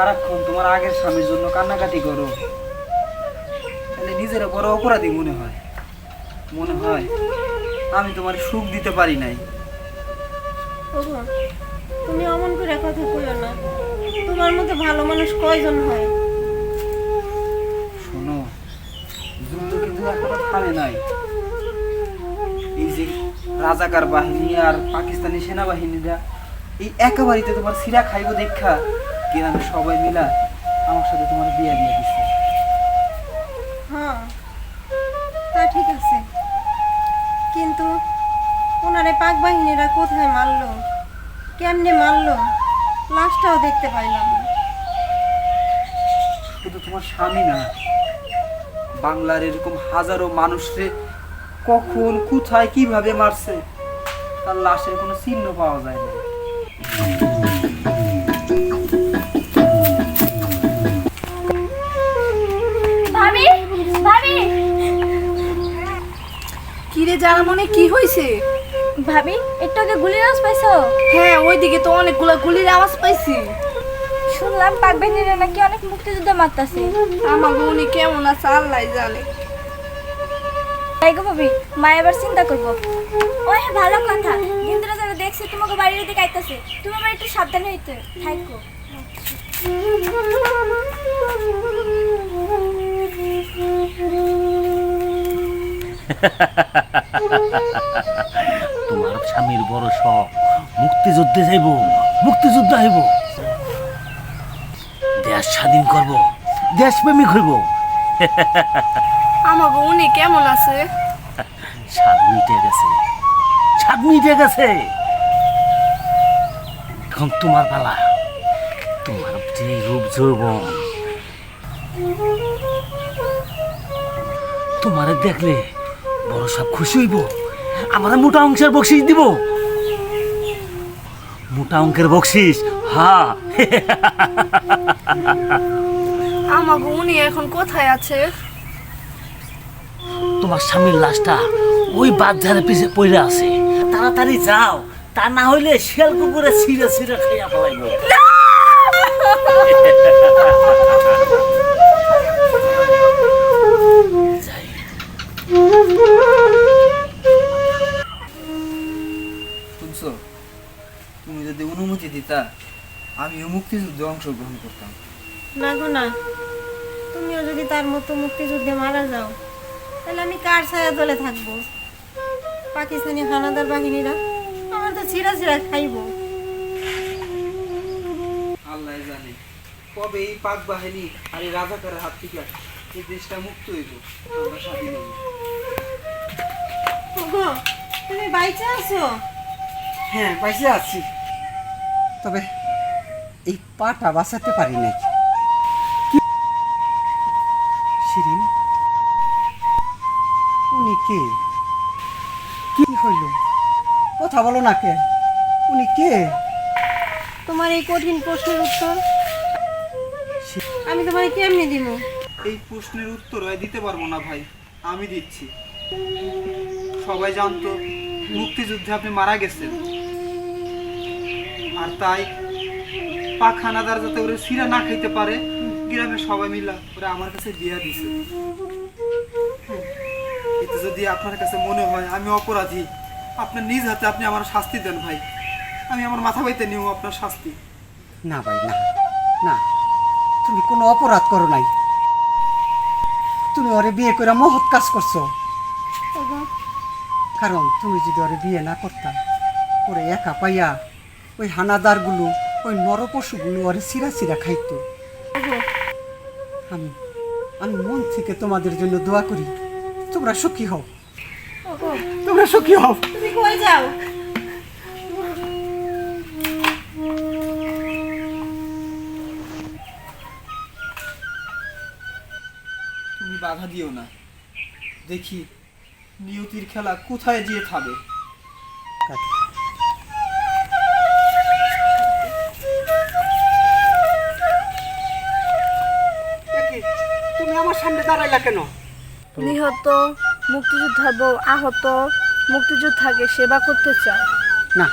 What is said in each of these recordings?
সারাক্ষণ তোমার আগের স্বামীর জন্য কান্নাকাটি করো। তাহলে নিজের বড় অপরাধী মনে হয়। মনে হয় আমি তোমার সুখ দিতে পারি নাই। তুমি অমন করে কথা কইও না। তোমার মতো ভালো মানুষ কয়জন হয়? শোনো যুদ্ধ কিন্তু এখনও থামে নাই। এই যে রাজাকার বাহিনী আর পাকিস্তানি সেনাবাহিনীরা এই একেবারেতে তোমার সিরা খাইব দেখা গ্রামে সবাই মিলা আমার সাথে তোমার বিয়ে দিয়ে দিচ্ছে হ্যাঁ তা ঠিক আছে। কিন্তু ওনারে পাক বাহিনীরা কোথায় মারলো? কেমনে মারলো? লাশটাও দেখতে পাইলাম না। শুধু তোমার স্বামী না বাংলার এরকম হাজারো মানুষরে কখন কোথায় কীভাবে মারছে তার লাশের কোনো চিহ্ন পাওয়া যায় না। জানা মনে কি হয়েছে ভাবি একটু আগে গুলির আওয়াজ পাইছো? হ্যাঁ ওইদিকে তো অনেকগুলো গুলির আওয়াজ পাইছি। শুনলাম পাক বাহিনীরা নাকি অনেক মুক্তিযুদ্ধ মারতাছে। আমার উনি কেমন আছে আল্লাহ জানে। তাই গো ভাবি মা এবার চিন্তা করব। ওই ভালো কথা। ইন্দ্র যারা দেখছে তোমাকে বাড়ির দিকে আইতাছে। তুমি আবার একটু সাবধানে হইতে থাকো। তোমার স্বামীর বড় শখ। মুক্তিযুদ্ধে যাইব মুক্তিযুদ্ধ হইব দেশ স্বাধীন করব দেশপ্রেমিক হইব। আমাকে উনি কেমন আছে? স্বাদ মিটে গেছে স্বাদ মিটে গেছে। এখন তোমার পালা তোমার যে রূপ যৌবন। তোমারে দেখলে বড় সব খুশি হইব। আমরা মোটা অংশের বকশিস দিব। মোটা অঙ্কের বকশিস আমাকে উনি এখন কোথায় আছে? তোমার স্বামীর লাশটা ওই বাজারের পিছে পড়ে আছে। তাড়াতাড়ি যাও তা না হইলে শিয়াল কুকুরে ছিঁড়ে ছিঁড়ে খাইয়া ফেলাইব। যাই শুনছো তুমি যদি অনুমতি দিতা আমিও মুক্তিযুদ্ধে অংশগ্রহণ করতাম। না গো না তুমিও যদি তার মতো মুক্তিযুদ্ধে মারা যাও তাহলে আমি কার ছায়া দলে থাকব? পাকিস্তানি হানাদার বাহিনীরা আমার তো ছিঁড়া ছিঁড়া খাইবো। আল্লাহ জানে কবে এই পাক বাহিনী আর এই রাজাকারের হাত থেকে এই দেশটা মুক্ত হইব আমরা স্বাধীন হইব। তুমি বাইচে আছো? হ্যাঁ পাইছে আছি। তবে এই পাটা বাঁচাতে পারি নাই। শিরিন? উনি কে? কি হইল? কথা বলো না কে? উনি কে? তোমার এই কঠিন প্রশ্নের উত্তর? আমি তোমার কেমনি দিব? এই প্রশ্নের উত্তর দিতে পারব না ভাই আমি দিচ্ছি। সবাই জানতো মুক্তিযুদ্ধে আপনি মারা গেছেন। আর তাই পাখানাদার যাতে ওরে সিরা না খাইতে পারে গ্রামে সবাই মিলা ওরা আমার কাছে বিয়া দিছে। এতে যদি আপনার কাছে মনে হয় আমি অপরাধী আপনার নিজ হাতে আপনি আমার শাস্তি দেন ভাই। আমি আমার মাথা বাইতে নিও আপনার শাস্তি। না ভাই না না। তুমি কোনো অপরাধ করো নাই। তুমি ওরে বিয়ে করে মহৎ কাজ করছ। কারণ তুমি যদি ওরে বিয়ে না করতাম ওরে একা পাইয়া ওই হানাদারগুলো ওই নরপশুগুলো ওরে সিরা সিরা খাইতো। আমি আমি মন থেকে তোমাদের জন্য দোয়া করি। তোমরা সুখী হও। তোমরা সুখী হও। তুমি কই যাও? তুমি বাধা দিও না। দেখি নিয়তির খেলা কোথায় গিয়ে থাবে একে, দাঁড়াইলা কেন? নিহত মুক্তিযোদ্ধা বউ আহত মুক্তিযোদ্ধাকে সেবা করতে চায়। না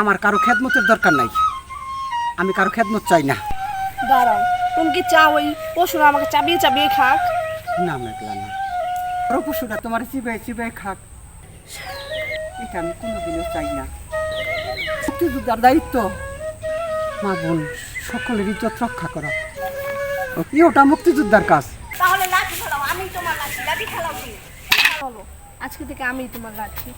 আমার কারও খেদমতের দরকার নাই। আমি কারও খেদমত চাই না। দাঁড়াও তুমি কি চাও ওই পশুরা আমাকে চাবিয়ে চাবিয়ে খাক? না মেঘলা না। বড় পশুরা তোমার চিবাই চিবাই খাক। এটা আমি কোনোদিনও চাই না। মুক্তিযোদ্ধার দায়িত্ব। মা বোন সকলের ইজ্জত রক্ষা করা। ওটা মুক্তিযোদ্ধার কাজ তাহলে লাঠি খেলাও আমি তোমার লাঠি লাঠি খেলাও কি চলো আজকে থেকে আমি তোমার লাঠি